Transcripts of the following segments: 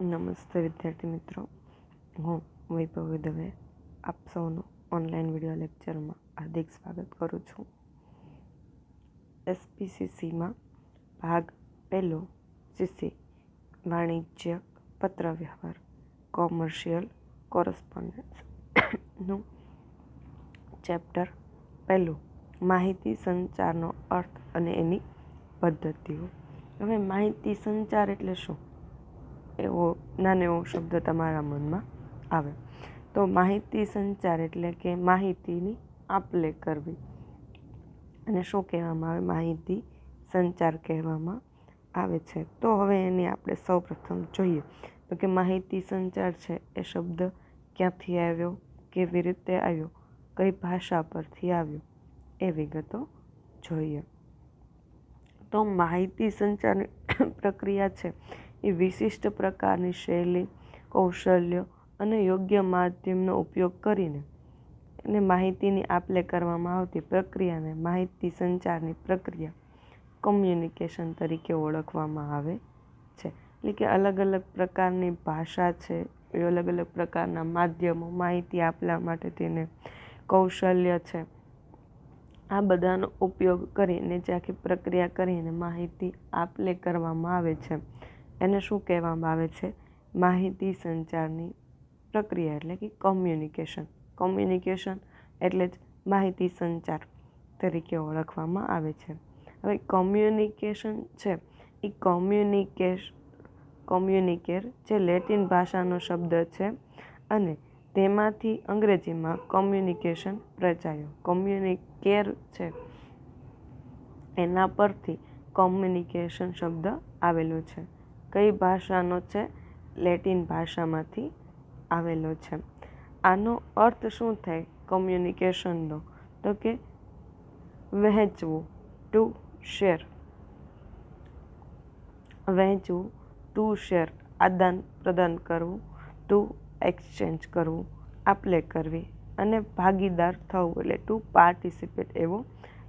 નમસ્તે વિદ્યાર્થી મિત્રો હું વૈભવ દવે આપ સૌનું ઓનલાઈન વીડિયો લેક્ચરમાં હાર્દિક સ્વાગત કરું છું એસપીસીસીમાં ભાગ પહેલો સીસી વાણિજ્યક પત્રવ્યવહાર કોમર્શિયલ કોરસ્પોન્ડન્સનું ચેપ્ટર પહેલું માહિતી સંચારનો અર્થ અને એની પદ્ધતિઓ હવે માહિતી સંચાર એટલે શું એવો નાનો એવો શબ્દ તમારા મનમાં આવે. તો માહિતી સંચાર એટલે કે માહિતીની આપ લે કરવી. અને શું કહેવામાં આવે? માહિતી સંચાર કહેવામાં આવે છે. તો હવે એની આપણે સૌપ્રથમ જોઈએ. તો કે માહિતી સંચાર છે એ શબ્દ ક્યાંથી આવ્યો? કેવી રીતે આવ્યો? કઈ ભાષા પરથી આવ્યો? એ વિગતો જોઈએ. તો માહિતી સંચારની પ્રક્રિયા છે એ વિશિષ્ટ પ્રકારની શૈલી, કૌશલ્ય અને યોગ્ય માધ્યમનો ઉપયોગ કરીને એને માહિતીની આપલે કરવામાં આવતી પ્રક્રિયાને માહિતી સંચારની પ્રક્રિયા કોમ્યુનિકેશન તરીકે ઓળખવામાં આવે છે. એટલે કે અલગ અલગ પ્રકારની ભાષા છે, એ અલગ અલગ પ્રકારના માધ્યમો, માહિતી આપવા માટે તેને કૌશલ્ય છે. આ બધાનો ઉપયોગ કરીને જે આખી પ્રક્રિયા કરીને માહિતી આપલે કરવામાં આવે છે. એને શું કહેવામાં આવે છે? માહિતી સંચારની પ્રક્રિયા એટલે કે કોમ્યુનિકેશન કોમ્યુનિકેશન એટલે જ માહિતી સંચાર તરીકે ઓળખવામાં આવે છે. હવે કોમ્યુનિકેશન છે એ કોમ્યુનિકેશ કોમ્યુનિકેર જે લેટિન ભાષાનો શબ્દ છે અને તેમાંથી અંગ્રેજીમાં કોમ્યુનિકેશન રચાયો. કોમ્યુનિકેર છે, એના પરથી કોમ્યુનિકેશન શબ્દ આવેલો છે. કઈ ભાષાનો છે? લેટિન ભાષામાંથી આવેલો છે. આનો અર્થ શું થાય? કોમ્યુનિકેશનનો તો કે વહેંચવું ટુ શેર વહેંચવું ટુ શેર આદાન પ્રદાન કરવું ટુ એક્સચેન્જ કરવું, આપલે કરવી અને ભાગીદાર થવું એટલે ટુ પાર્ટિસિપેટ એવું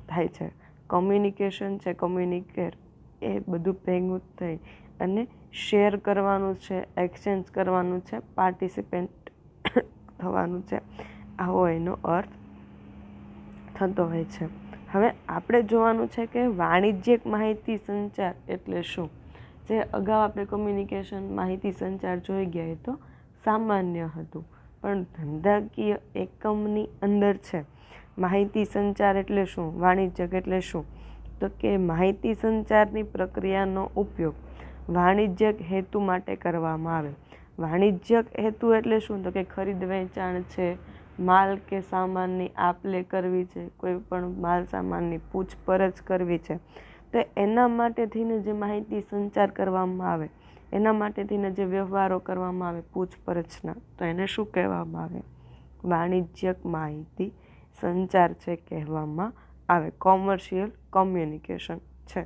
થાય છે. કોમ્યુનિકેશન છે કોમ્યુનિકેર એ બધું ભેગું થઈ અને શેર કરવાનું છે, એક્સચેન્જ કરવાનું છે, પાર્ટિસિપેન્ટ થવાનું છે. આવો એનો અર્થ થતો હોય છે. હવે આપણે જોવાનું છે કે વાણિજ્યિક માહિતી સંચાર એટલે શું? જે અગાઉ આપણે કોમ્યુનિકેશન માહિતી સંચાર જોઈ ગયા તો સામાન્ય હતું, પણ ધંધાકીય એકમની અંદર છે. માહિતી સંચાર એટલે શું? વાણિજ્યક એટલે શું? તો કે માહિતી સંચારની પ્રક્રિયાનો ઉપયોગ. વાણિજ્યક હેતુ માટે કરવામાં આવે. વાણિજ્યક હેતુ એટલે શું? તો કે ખરીદ, વેચાણ છે, માલ કે સામાનની આપ લે કરવી છે, કોઈ પણ માલ સામાનની પૂછપરછ કરવી છે. તો એના માટે થઈને જે માહિતી સંચાર કરવામાં આવે, એના માટે થઈને જે વ્યવહારો કરવામાં આવે પૂછપરછના, તો એને શું કહેવામાં આવે? વાણિજ્યક માહિતી સંચાર છે કહેવામાં આવે. કોમર્શિયલ કોમ્યુનિકેશન છે.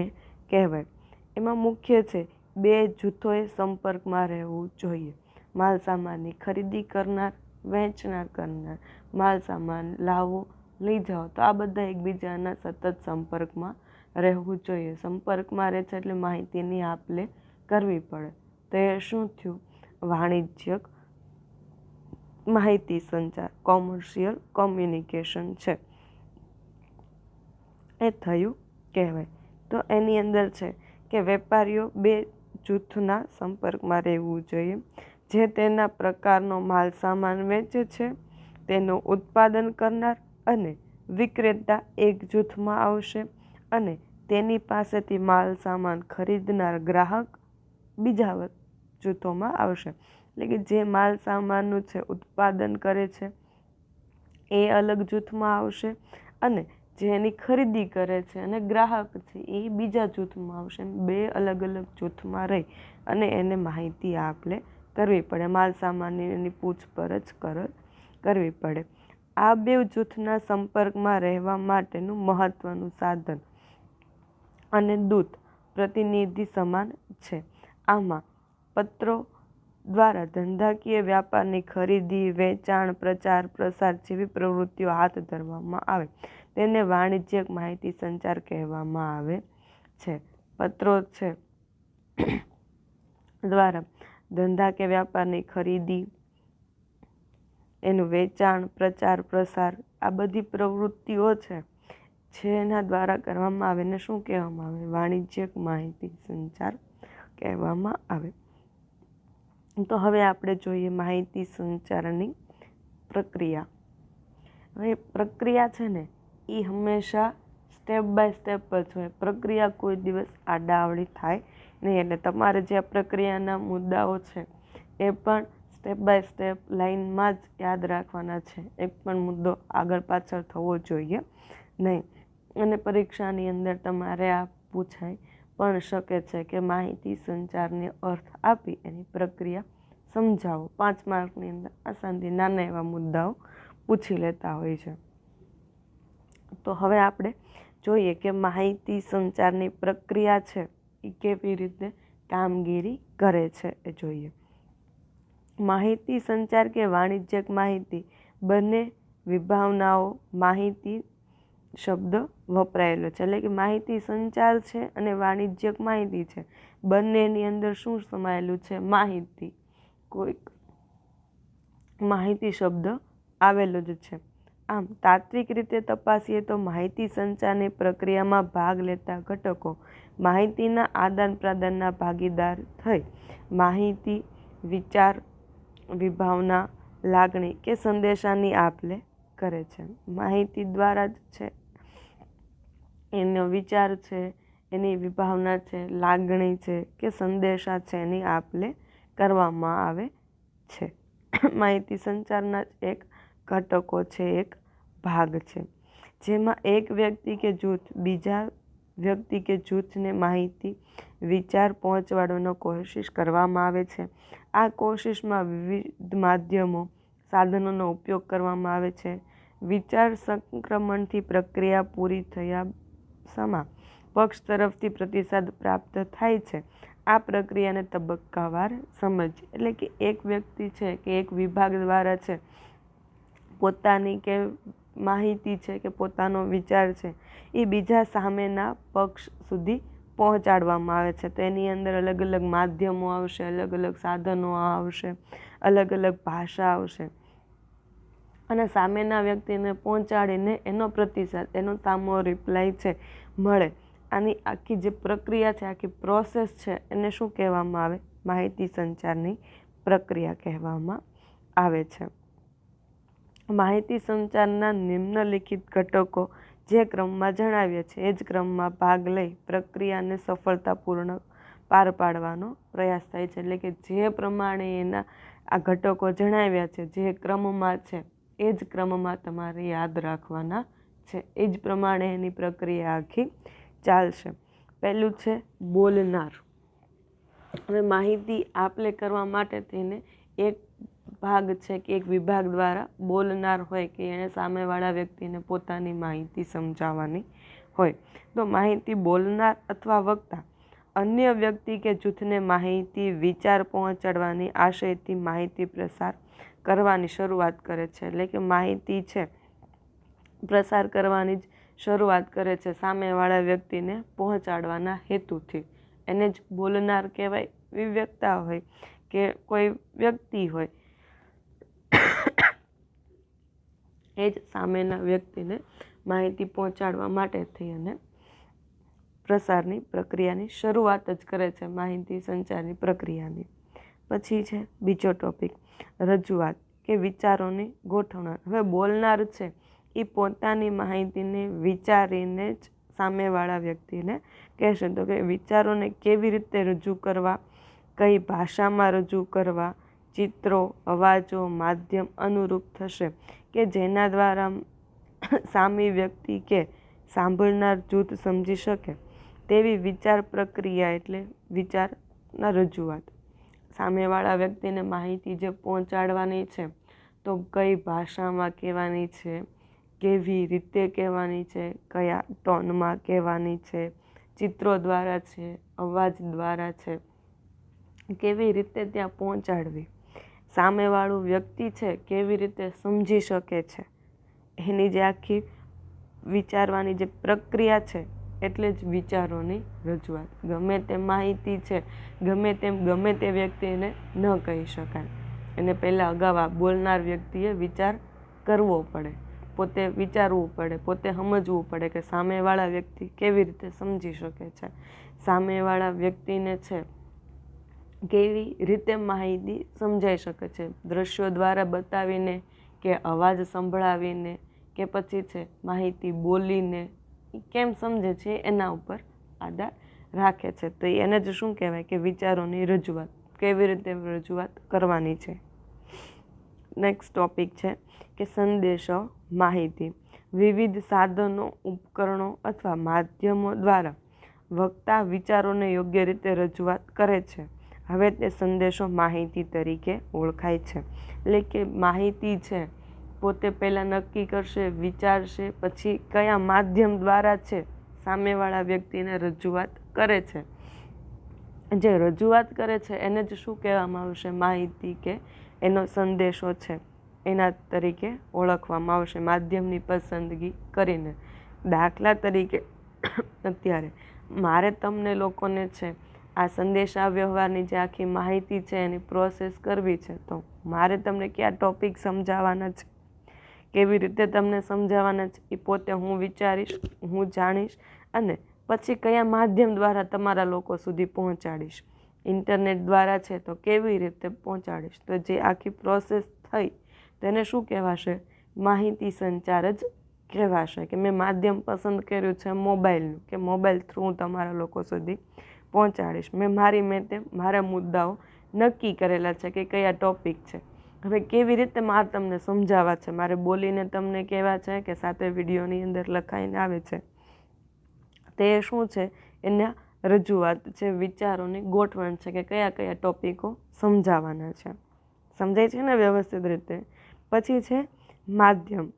એ કહેવાય. એમાં મુખ્ય છે, બે જૂથોએ સંપર્કમાં રહેવું જોઈએ. માલ સામાનની ખરીદી કરનાર, વેચનાર કરનાર, માલ સામાન લાવો, લઈ જાઓ. તો આ બધા એકબીજાના સતત સંપર્કમાં રહેવું જોઈએ. સંપર્કમાં રહે છે એટલે માહિતીની આપ લે કરવી પડે. તો એ શું થયું? વાણિજ્યક માહિતી સંચાર, કોમર્શિયલ કોમ્યુનિકેશન છે. એ થયું કહેવાય. તો એની અંદર છે કે વેપારીઓ બે જૂથના સંપર્કમાં રહેવું જોઈએ. જે તેના પ્રકારનો માલ સામાન વેચે છે, તેનું ઉત્પાદન કરનાર અને વિક્રેતા એક જૂથમાં આવશે અને તેની પાસેથી માલ સામાન ખરીદનાર ગ્રાહક બીજા જૂથોમાં આવશે. એટલે કે જે માલ સામાનનું છે, ઉત્પાદન કરે છે, એ અલગ જૂથમાં આવશે અને જે એની ખરીદી કરે છે અને ગ્રાહક છે, એ બીજા જૂથમાં આવશે બે અલગ અલગ જૂથમાં રહી અને એને માહિતી આપ લે કરવી પડે. માલ સામાનની પૂછપરછ કર, કરવી પડે. આ બે જૂથના સંપર્કમાં રહેવા માટેનું મહત્ત્વનું સાધન અને દૂત પ્રતિનિધિ સમાન છે. આમાં પત્રો દ્વારા ધંધાકીય વ્યાપારની ખરીદી, વેચાણ, પ્રચાર, પ્રસાર જેવી પ્રવૃત્તિઓ હાથ ધરવામાં આવે. તેને વાણિજ્યક માહિતી સંચાર કહેવામાં આવે છે. પત્રો છે દ્વારા ધંધા કે વ્યાપારની ખરીદી, એનું વેચાણ, પ્રચાર, પ્રસાર આ બધી પ્રવૃત્તિઓ છે, જેના દ્વારા કરવામાં આવે ને શું કહેવામાં આવે? વાણિજ્યક માહિતી સંચાર કહેવામાં આવે. તો હવે આપણે જોઈએ માહિતી સંચારની પ્રક્રિયા. હવે પ્રક્રિયા છે ને એ હંમેશા સ્ટેપ બાય સ્ટેપ જ હોય. પ્રક્રિયા કોઈ દિવસ આડાવડી થાય નહીં. એટલે તમારે જે પ્રક્રિયાના મુદ્દાઓ છે, એ પણ સ્ટેપ બાય સ્ટેપ લાઇનમાં જ યાદ રાખવાના છે. એક પણ મુદ્દો આગળ પાછળ થવો જોઈએ નહીં. અને પરીક્ષાની અંદર તમારે આ પૂછાય પણ શકે છે કે માહિતી સંચારને અર્થ આપી એની પ્રક્રિયા સમજાવો. પાંચ માર્કની અંદર આસાનથી નાના એવા મુદ્દાઓ પૂછી લેતા હોય છે. તો હવે આપણે જોઈએ કે માહિતી સંચારની પ્રક્રિયા છે એ કેવી રીતે કામગીરી કરે છે એ જોઈએ. માહિતી સંચાર કે વાણિજ્યક માહિતી બંને વિભાવનાઓ માહિતી શબ્દ વપરાયેલો છે. એટલે કે માહિતી સંચાર છે અને વાણિજ્યક માહિતી છે. બંનેની અંદર શું સમાયેલું છે? માહિતી. કોઈક માહિતી શબ્દ આવેલો જ છે. આમ, તાત્વિક રીતે તપાસીએ તો માહિતી સંચારની પ્રક્રિયામાં ભાગ લેતા ઘટકો માહિતીના આદાન પ્રદાનના ભાગીદાર થઈ. માહિતી, વિચાર, વિભાવના, લાગણી કે સંદેશાની આપ લે કરે છે. માહિતી દ્વારા જ છે. એનો વિચાર છે, એની વિભાવના છે, લાગણી છે કે સંદેશા છે એની આપ લે કરવામાં આવે છે. માહિતી સંચારના જ એક ઘટકો છે, એક ભાગ છે. જેમાં એક વ્યક્તિ કે જૂથ, બીજા વ્યક્તિ કે જૂથને માહિતી, વિચાર પહોંચવાડવાનો કોશિશ કરવામાં આવે છે. આ કોશિશમાં વિવિધ માધ્યમો, સાધનોનો ઉપયોગ કરવામાં આવે છે. વિચાર સંક્રમણથી પ્રક્રિયા પૂરી થયા સમા પક્ષ તરફથી પ્રતિસાદ પ્રાપ્ત થાય છે. આ પ્રક્રિયાને તબક્કાવાર સમજ, એટલે કે એક વ્યક્તિ છે કે એક વિભાગ દ્વારા છે પોતાની કે માહિતી છે કે પોતાનો વિચાર છે, એ બીજા સામેના પક્ષ સુધી પહોંચાડવામાં આવે છે. તો એની અંદર અલગ અલગ માધ્યમો આવશે, અલગ અલગ સાધનો આવશે, અલગ અલગ ભાષા આવશે. અને સામેના વ્યક્તિને પહોંચાડીને એનો પ્રતિસાદ, એનો સામો રિપ્લાય છે, મળે. આની આખી જે પ્રક્રિયા છે, આખી પ્રોસેસ છે, એને શું કહેવામાં આવે? માહિતી સંચારની પ્રક્રિયા કહેવામાં આવે છે. માહિતી સંચારના નિમ્નલિખિત ઘટકો જે ક્રમમાં જણાવ્યા છે, એ જ ક્રમમાં ભાગ લઈ પ્રક્રિયાને સફળતાપૂર્ણ પાર પાડવાનો પ્રયાસ થાય છે. એટલે કે જે પ્રમાણે એના આ ઘટકો જણાવ્યા છે, જે ક્રમમાં છે, એ જ ક્રમમાં તમારે યાદ રાખવાના છે. એ જ પ્રમાણે એની પ્રક્રિયા આખી ચાલશે. પહેલું છે બોલનાર. હવે માહિતી આપલે કરવા માટે તેને એક ભાગ છે કે એક વિભાગ દ્વારા બોલનાર હોય કે એણે સામેવાળા વ્યક્તિને પોતાની માહિતી સમજાવવાની હોય. તો માહિતી બોલનાર અથવા વક્તા અન્ય વ્યક્તિ કે જૂથને માહિતી, વિચાર પહોંચાડવાની આશયથી માહિતી પ્રસાર કરવાની શરૂઆત કરે છે. એટલે કે માહિતી છે, પ્રસાર કરવાની જ શરૂઆત કરે છે સામેવાળા વ્યક્તિને પહોંચાડવાના હેતુથી. એને જ બોલનાર કહેવાય. વિવ્યક્તા હોય કે કોઈ વ્યક્તિ હોય એ જ સામેના વ્યક્તિને માહિતી પહોંચાડવા માટે થઈ અને પ્રસારની પ્રક્રિયાની શરૂઆત જ કરે છે, માહિતી સંચારની પ્રક્રિયાની. પછી છે બીજો ટોપિક રજૂઆત કે વિચારોની ગોઠવણ. હવે બોલનાર છે એ પોતાની માહિતીને વિચારીને જ સામેવાળા વ્યક્તિને કહેશે. તો કે વિચારોને કેવી રીતે રજૂ કરવા? કઈ ભાષામાં રજૂ કરવા? ચિત્રો, અવાજો, માધ્યમ અનુરૂપ થશે. કે જેના દ્વારા સામી વ્યક્તિ કે સાંભળનાર જૂથ સમજી શકે તેવી વિચાર પ્રક્રિયા એટલે વિચારના રજૂઆત. સામેવાળા વ્યક્તિને માહિતી જે પહોંચાડવાની છે, તો કઈ ભાષામાં કહેવાની છે, કેવી રીતે કહેવાની છે, કયા ટોનમાં કહેવાની છે, ચિત્રો દ્વારા છે, અવાજ દ્વારા છે, કેવી રીતે ત્યાં પહોંચાડવી. સામેવાળું વ્યક્તિ છે, કેવી રીતે સમજી શકે છે? એની જે આખી વિચારવાની જે પ્રક્રિયા છે, એટલે જ વિચારોની રજૂઆત. ગમે તે માહિતી છે, ગમે તેમ, ગમે તે વ્યક્તિને ન કહી શકાય. એને પહેલાં અગાઉ બોલનાર વ્યક્તિએ વિચાર કરવો પડે. પોતે વિચારવું પડે, પોતે સમજવું પડે કે સામેવાળા વ્યક્તિ કેવી રીતે સમજી શકે છે. સામેવાળા વ્યક્તિને છે કેવી રીતે માહિતી સમજાઈ શકે છે? દ્રશ્યો દ્વારા બતાવીને કે અવાજ સંભળાવીને કે પછી છે માહિતી બોલીને એ કેમ સમજે છે એના ઉપર આધાર રાખે છે. તો એને જ શું કહેવાય કે વિચારોની રજૂઆત, કેવી રીતે રજૂઆત કરવાની છે? નેક્સ્ટ ટોપિક છે કે સંદેશો માહિતી. વિવિધ સાધનો, ઉપકરણો અથવા માધ્યમો દ્વારા વક્તા વિચારોને યોગ્ય રીતે રજૂઆત કરે છે. હવે તે સંદેશો માહિતી તરીકે ઓળખાય છે. એટલે કે માહિતી છે, પોતે પહેલાં નક્કી કરશે, વિચારશે, પછી કયા માધ્યમ દ્વારા છે સામેવાળા વ્યક્તિને રજૂઆત કરે છે. જે રજૂઆત કરે છે એને જ શું કહેવામાં આવશે? માહિતી કે એનો સંદેશો છે એના તરીકે ઓળખવામાં આવશે માધ્યમની પસંદગી કરીને. દાખલા તરીકે, અત્યારે મારે તમને લોકોને છે આ સંદેશા વ્યવહારની જે આખી માહિતી છે એની પ્રોસેસ કરવી છે, તો મારે તમને કયા ટોપિક સમજાવવાના છે? કેવી રીતે તમને સમજાવવાના છે? એ પોતે હું વિચારીશ, હું જાણીશ અને પછી કયા માધ્યમ દ્વારા તમારા લોકો સુધી પહોંચાડીશ? ઇન્ટરનેટ દ્વારા છે તો કેવી રીતે પહોંચાડીશ? તો જે આખી પ્રોસેસ થઈ તેને શું કહેવાશે? માહિતી સંચાર જ કહેવાશે. કે મેં માધ્યમ પસંદ કર્યું છે, મોબાઈલનું, કે મોબાઈલ થ્રુ તમારા લોકો સુધી પહોંચાડીશ. મેં મારી મેં તે મારા મુદ્દાઓ નક્કી કરેલા છે કે કયા ટોપિક છે. હવે કેવી રીતે મારે તમને સમજાવવા છે? મારે બોલીને તમને કહેવા છે કે સાથે વિડીયોની અંદર લખાઈને આવે છે. તે શું છે? એના રજૂઆત છે વિચારોની ગોઠવણ છે કે કયા કયા ટોપિકો સમજાવવાના છે. સમજાય છે ને વ્યવસ્થિત રીતે? પછી છે માધ્યમ.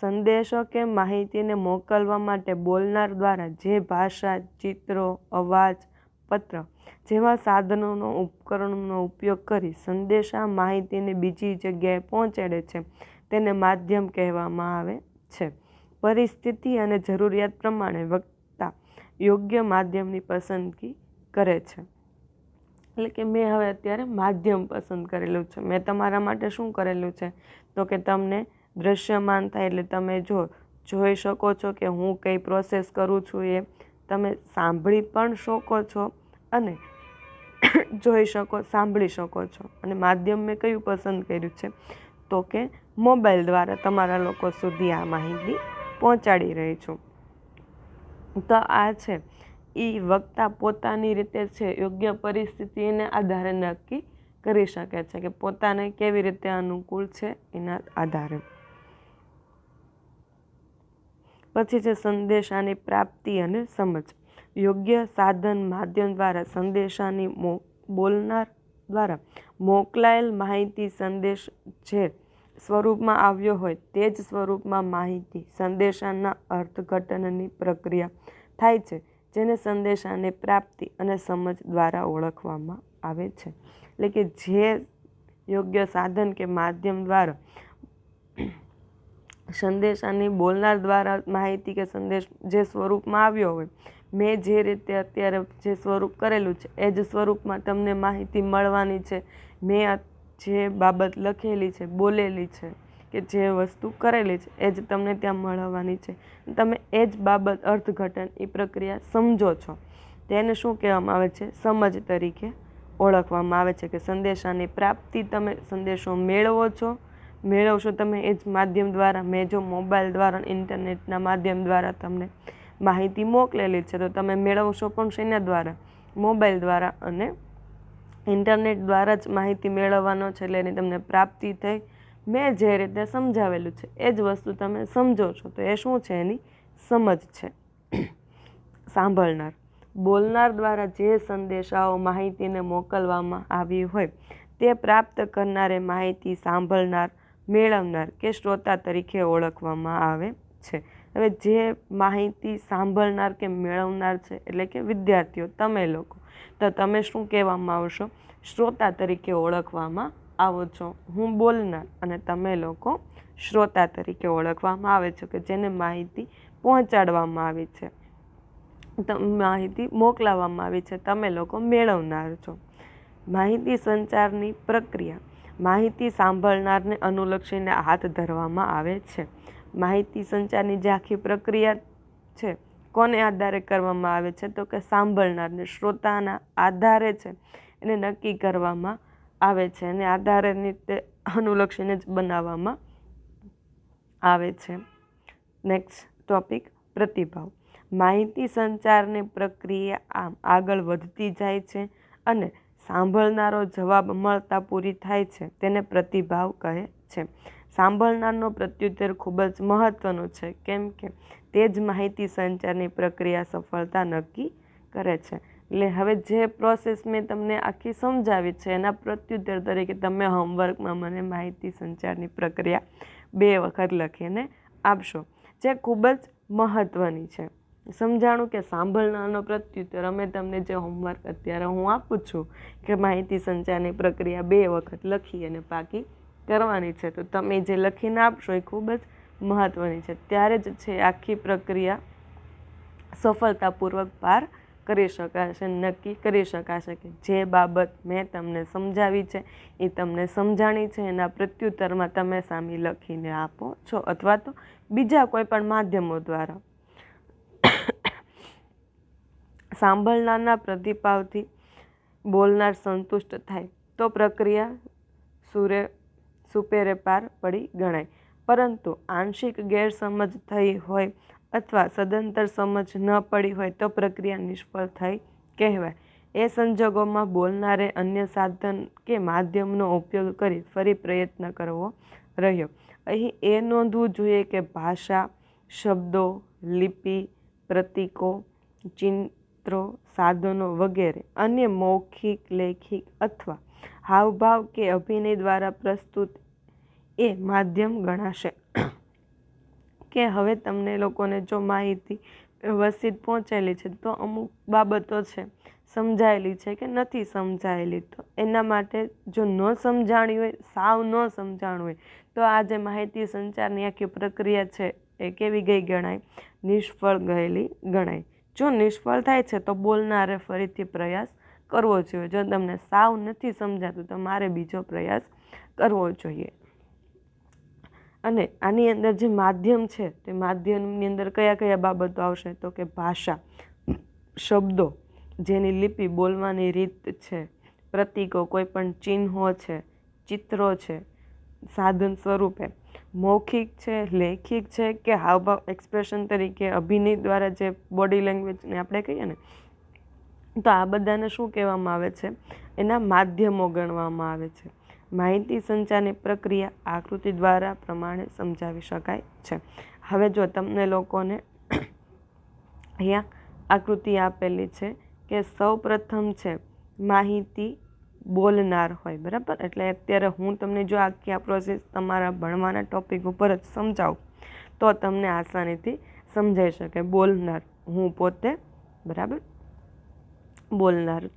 સંદેશો કે માહિતીને મોકલવા માટે બોલનાર દ્વારા જે ભાષા, ચિત્રો, અવાજ પત્ર જેવા સાધનોનો ઉપકરણોનો ઉપયોગ કરી સંદેશા માહિતીને બીજી જગ્યાએ પહોંચાડે છે. તેને માધ્યમ કહેવામાં આવે છે. પરિસ્થિતિ અને જરૂરિયાત પ્રમાણે વક્તા યોગ્ય માધ્યમની પસંદગી કરે છે. એટલે કે મેં હવે અત્યારે માધ્યમ પસંદ કરેલું છે. મેં તમારા માટે શું કરેલું છે? તો કે તમને દૃશ્યમાન થાય એટલે તમે જો જોઈ શકો છો કે હું કઈ પ્રોસેસ કરું છું એ તમે સાંભળી પણ શકો છો અને જોઈ શકો, સાંભળી શકો છો. અને માધ્યમ મેં કયું પસંદ કર્યું છે? તો કે મોબાઈલ દ્વારા તમારા લોકો સુધી આ માહિતી પહોંચાડી રહી છું. તો આ છે. એ વક્તા પોતાની રીતે છે, યોગ્ય પરિસ્થિતિને આધારે નક્કી કરી શકે છે કે પોતાને કેવી રીતે અનુકૂળ છે એના આધારે. પછી છે સંદેશાની પ્રાપ્તિ અને સમજ. યોગ્ય સાધન માધ્યમ દ્વારા સંદેશાની મો, બોલનાર દ્વારા મોકલાયેલ માહિતી સંદેશ જે સ્વરૂપમાં આવ્યો હોય તે જ સ્વરૂપમાં માહિતી સંદેશાના અર્થઘટનની પ્રક્રિયા થાય છે, જેને સંદેશાની પ્રાપ્તિ અને સમજ દ્વારા ઓળખવામાં આવે છે. એટલે કે જે યોગ્ય સાધન કે માધ્યમ દ્વારા સંદેશાની બોલનાર દ્વારા માહિતી કે સંદેશ જે સ્વરૂપમાં આવ્યો હોય, મેં જે રીતે અત્યારે જે સ્વરૂપ કરેલું છે, એ જ સ્વરૂપમાં તમને માહિતી મળવાની છે. મેં જે બાબત લખેલી છે, બોલેલી છે કે જે વસ્તુ કરેલી છે, એ જ તમને ત્યાં મળવાની છે. તમે એ જ બાબત અર્થઘટન, એ પ્રક્રિયા સમજો છો. તેને શું કહેવામાં આવે છે? સમજ તરીકે ઓળખવામાં આવે છે કે સંદેશાની પ્રાપ્તિ તમે સંદેશો મેળવો છો મેળવશો તમે એ જ માધ્યમ દ્વારા, મેં જો મોબાઈલ દ્વારા ઇન્ટરનેટના માધ્યમ દ્વારા તમને માહિતી મોકલેલી છે, તો તમે મેળવશો પણ શેના દ્વારા? મોબાઈલ દ્વારા અને ઇન્ટરનેટ દ્વારા જ માહિતી મેળવવાનો છે, એટલે એની તમને પ્રાપ્તિ થઈ. મેં જે રીતે સમજાવેલું છે, એ જ વસ્તુ તમે સમજો છો, તો એ શું છે એની સમજ છે? સાંભળનાર. બોલનાર દ્વારા જે સંદેશાઓ માહિતીને મોકલવામાં આવી હોય, તે પ્રાપ્ત કરનારે માહિતી સાંભળનાર મેળવનાર કે શ્રોતા તરીકે ઓળખવામાં આવે છે. હવે જે માહિતી સાંભળનાર કે મેળવનાર છે, એટલે કે વિદ્યાર્થીઓ, તમે લોકો, તો તમે શું કહેવામાં આવશો? શ્રોતા તરીકે ઓળખવામાં આવો છો. હું બોલનાર અને તમે લોકો શ્રોતા તરીકે ઓળખવામાં આવે છે કે જેને માહિતી પહોંચાડવામાં આવી છે. માહિતી મોકલાવવામાં આવી છે. તમે લોકો મેળવનાર છો. માહિતી સંચારની પ્રક્રિયા માહિતી સાંભળનારને અનુલક્ષીને હાથ ધરવામાં આવે છે. માહિતી સંચારની જે આખી પ્રક્રિયા છે, કોને આધારે કરવામાં આવે છે તો કે સાંભળનારને શ્રોતાના આધારે છે. એને નક્કી કરવામાં આવે છે અને આધારે તે અનુલક્ષીને જ બનાવવામાં આવે છે. નેક્સ્ટ ટોપિક પ્રતિભાવ. માહિતી સંચારની પ્રક્રિયા આમ આગળ વધતી જાય છે અને સાંભળનારો જવાબ મળતા પૂરી થાય છે તેને પ્રતિભાવ કહે છે. સાંભળનારનો પ્રત્યુત્તર ખૂબ જ મહત્ત્વનો છે, કેમ કે તે જ માહિતી સંચારની પ્રક્રિયા સફળતા નક્કી કરે છે. એટલે હવે જે પ્રોસેસ મેં તમને આખી સમજાવી છે, એના પ્રત્યુત્તર તરીકે તમે હોમવર્કમાં મને માહિતી સંચારની પ્રક્રિયા બે વખત લખીને આપશો, જે ખૂબ જ મહત્ત્વની છે. સમજાણું કે સાંભળનારનો પ્રત્યુત્તર, અમે તમને જે હોમવર્ક અત્યારે હું આપું છું કે માહિતી સંચારની પ્રક્રિયા બે વખત લખી અને પાકી કરવાની છે, તો તમે જે લખીને આપશો એ ખૂબ જ મહત્ત્વની છે. ત્યારે જ છે આખી પ્રક્રિયા સફળતાપૂર્વક પાર કરી શકાશે, નક્કી કરી શકાશે કે જે બાબત મેં તમને સમજાવી છે એ તમને સમજાણી છે, એના પ્રત્યુત્તરમાં તમે સામી લખીને આપો છો અથવા તો બીજા કોઈ પણ માધ્યમો દ્વારા. સાંભળનારના પ્રતિભાવથી બોલનાર સંતુષ્ટ થાય, તો પ્રક્રિયા સુરે, સુપેરે પાર પડી ગણાય. પરંતુ આંશિક ગેરસમજ થઈ હોય અથવા સદંતર સમજ ન પડી હોય તો પ્રક્રિયા નિષ્ફળ થઈ કહેવાય. એ સંજોગોમાં બોલનારે અન્ય સાધન કે માધ્યમનો ઉપયોગ કરી ફરી પ્રયત્ન કરવો રહ્યો. અહીં એ નોંધવું જોઈએ કે ભાષા, શબ્દો, લિપિ, પ્રતીકો, ચિહ્ન ચિત્રો, સાધનો વગેરે, અન્ય મૌખિક, લેખિક અથવા હાવભાવ કે અભિનય દ્વારા પ્રસ્તુત એ માધ્યમ ગણાશે. કે હવે તમને લોકોને જો માહિતી વ્યવસ્થિત પહોંચેલી છે, તો અમુક બાબતો છે, સમજાયેલી છે કે નથી સમજાયેલી. તો એના માટે જો ન સમજાણી હોય, સાવ ન સમજાણું હોય, તો આ જે માહિતી સંચારની આખી પ્રક્રિયા છે, એ કેવી ગઈ ગણાય? નિષ્ફળ ગયેલી ગણાય. જો નિષ્ફળ થાય છે તો બોલનારે ફરીથી પ્રયાસ કરવો જોઈએ. જો તમને સાવ નથી સમજાતું તો મારે બીજો પ્રયાસ કરવો જોઈએ. અને આની અંદર જે માધ્યમ છે તે માધ્યમની અંદર કયા કયા બાબતો આવશે? તો કે ભાષા, શબ્દો, જેની લિપિ બોલવાની રીત છે, પ્રતીકો, કોઈ પણ ચિહ્નો છે, ચિત્રો છે, સાધન સ્વરૂપે. મૌખિક છે, લેખિક છે કે હાવભાવ એક્સપ્રેશન તરીકે, અભિનય દ્વારા જે બોડી લેંગ્વેજને આપણે કહીએ ને, તો આ બધાને શું કહેવામાં આવે છે? એના માધ્યમો ગણવામાં આવે છે. માહિતી સંચારની પ્રક્રિયા આકૃતિ દ્વારા પ્રમાણે સમજાવી શકાય છે. હવે જો તમને લોકોને અહીંયા આકૃતિ આપેલી છે કે સૌ પ્રથમ છે માહિતી બોલનાર હોય, બરાબર? એટલે અત્યારે હું તમને જો આખી આ પ્રોસેસ તમારા ભણવાના ટોપિક ઉપર જ સમજાવું, તો તમને આસાનીથી સમજાઈ શકે. બોલનાર હું પોતે, બરાબર? બોલનાર.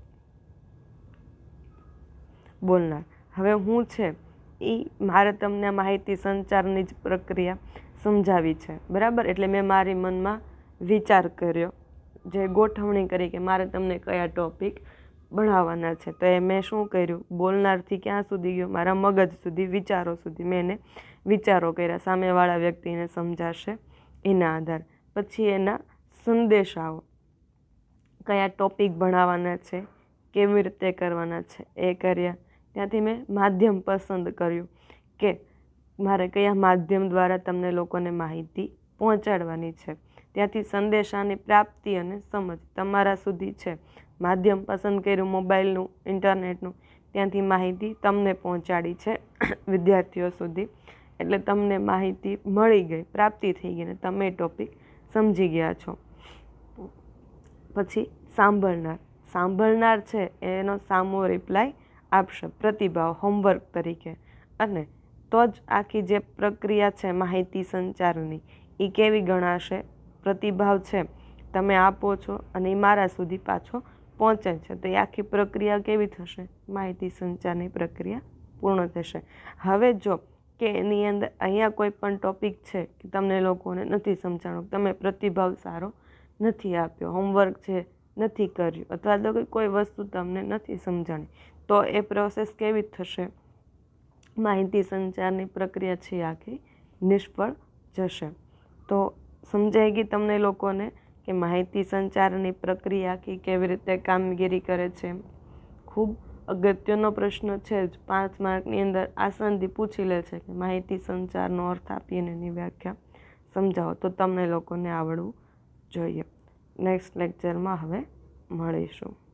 બોલનાર. હવે હું છે એ મારે તમને માહિતી સંચારની જ પ્રક્રિયા સમજાવી છે, બરાબર? એટલે મેં મારી મનમાં વિચાર કર્યો, જે ગોઠવણી કરી કે મારે તમને કયા ટોપિક ભણાવવાના છે. તો એ મેં શું કર્યું? બોલનારથી ક્યાં સુધી ગયો? મારા મગજ સુધી, વિચારો સુધી મેં એને વિચારો કર્યા. સામેવાળા વ્યક્તિને સમજાશે એના આધાર. પછી એના સંદેશાઓ. કયા ટોપિક ભણાવવાના છે, કેવી રીતે કરવાના છે, એ કર્યા. ત્યાંથી મેં માધ્યમ પસંદ કર્યું કે મારે કયા માધ્યમ દ્વારા તમને લોકોને માહિતી પહોંચાડવાની છે. ત્યાંથી સંદેશાની પ્રાપ્તિ અને સમજ તમારા સુધી છે. માધ્યમ પસંદ કર્યું મોબાઈલનું, ઇન્ટરનેટનું, ત્યાંથી માહિતી તમને પહોંચાડી છે વિદ્યાર્થીઓ સુધી. એટલે તમને માહિતી મળી ગઈ, પ્રાપ્તિ થઈ ગઈ ને તમે ટોપિક સમજી ગયા છો. પછી સાંભળનાર. સાંભળનાર છે, એનો સામો રિપ્લાય આપશે, પ્રતિભાવ હોમવર્ક તરીકે. અને તો જ આખી જે પ્રક્રિયા છે, માહિતી સંચારની, એ કેવી ગણાશે? પ્રતિભાવ છે, તમે આપો છો અને એ મારા સુધી પાછો પહોંચે છે. તો એ આખી પ્રક્રિયા કેવી થશે? માહિતી સંચારની પ્રક્રિયા પૂર્ણ થશે. હવે જો કે એની અંદર અહીંયા કોઈ પણ ટોપિક છે કે તમને લોકોને નથી સમજાણું તમે પ્રતિભાવ સારો નથી આપ્યો હોમવર્ક છે નથી કર્યું, અથવા તો કોઈ વસ્તુ તમને નથી સમજાણી, તો એ પ્રોસેસ કેવી થશે? માહિતી સંચારની પ્રક્રિયા છે આખી નિષ્ફળ જશે. તો સમજાઈ ગઈ તમને લોકોને? કે માહિતી સંચારની પ્રક્રિયા આખી કેવી રીતે કામગીરી કરે છે? ખૂબ અગત્યનો પ્રશ્ન છે જ. પાંચ માર્કની અંદર આસાનથી પૂછી લે છે કે માહિતી સંચારનો અર્થ આપીને એની વ્યાખ્યા સમજાવો. તો તમને લોકોને આવડવું જોઈએ. નેક્સ્ટ લેક્ચરમાં હવે મળીશું.